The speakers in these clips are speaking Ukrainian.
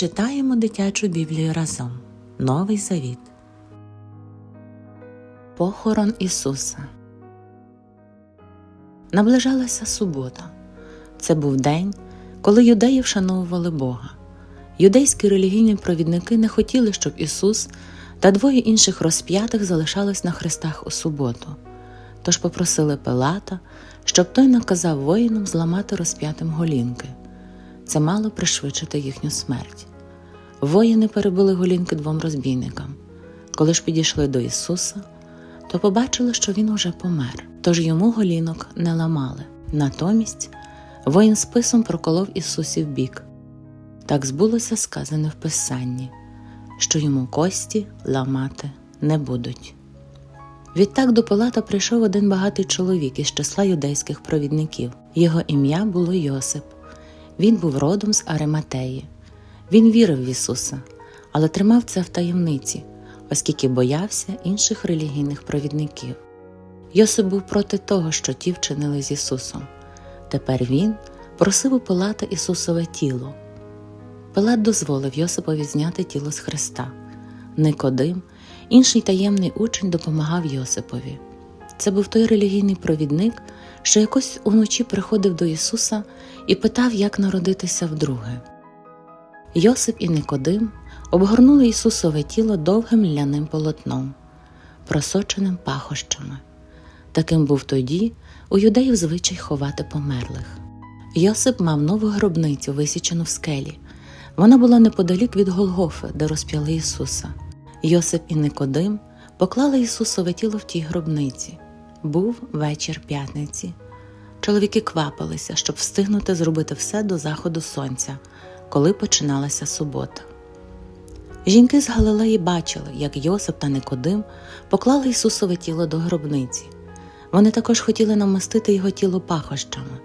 Читаємо дитячу Біблію разом. Новий Завіт. Похорон Ісуса. Наближалася субота. Це був день, коли юдеї вшановували Бога. Юдейські релігійні провідники не хотіли, щоб Ісус та двоє інших розп'ятих залишались на хрестах у суботу. Тож попросили Пилата, щоб той наказав воїнам зламати розп'ятим голінки. Це мало пришвидшити їхню смерть. Воїни перебили голінки двом розбійникам. Коли ж підійшли до Ісуса, то побачили, що він уже помер, тож йому голінок не ламали. Натомість воїн списом проколов Ісусів бік. Так збулося сказане в Писанні, що йому кості ламати не будуть. Відтак до Пилата прийшов один багатий чоловік із числа юдейських провідників. Його ім'я було Йосип. Він був родом з Ариматеї. Він вірив в Ісуса, але тримав це в таємниці, оскільки боявся інших релігійних провідників. Йосип був проти того, що ті вчинили з Ісусом. Тепер він просив у Пилата Ісусове тіло. Пилат дозволив Йосипові зняти тіло з Христа. Никодим, інший таємний учень, допомагав Йосипові. Це був той релігійний провідник, що якось уночі приходив до Ісуса і питав, як народитися вдруге. Йосип і Никодим обгорнули Ісусове тіло довгим ляним полотном, просоченим пахощами. Таким був тоді у юдеїв звичай ховати померлих. Йосип мав нову гробницю, висічену в скелі. Вона була неподалік від Голгофи, де розп'яли Ісуса. Йосип і Никодим поклали Ісусове тіло в тій гробниці. Був вечір п'ятниці. Чоловіки квапилися, щоб встигнути зробити все до заходу сонця, коли починалася субота. Жінки з Галилеї бачили, як Йосип та Никодим поклали Ісусове тіло до гробниці. Вони також хотіли намастити його тіло пахощами.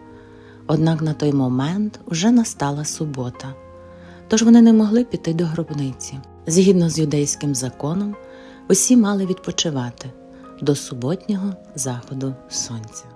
Однак на той момент уже настала субота, тож вони не могли піти до гробниці. Згідно з юдейським законом, усі мали відпочивати до суботнього заходу сонця.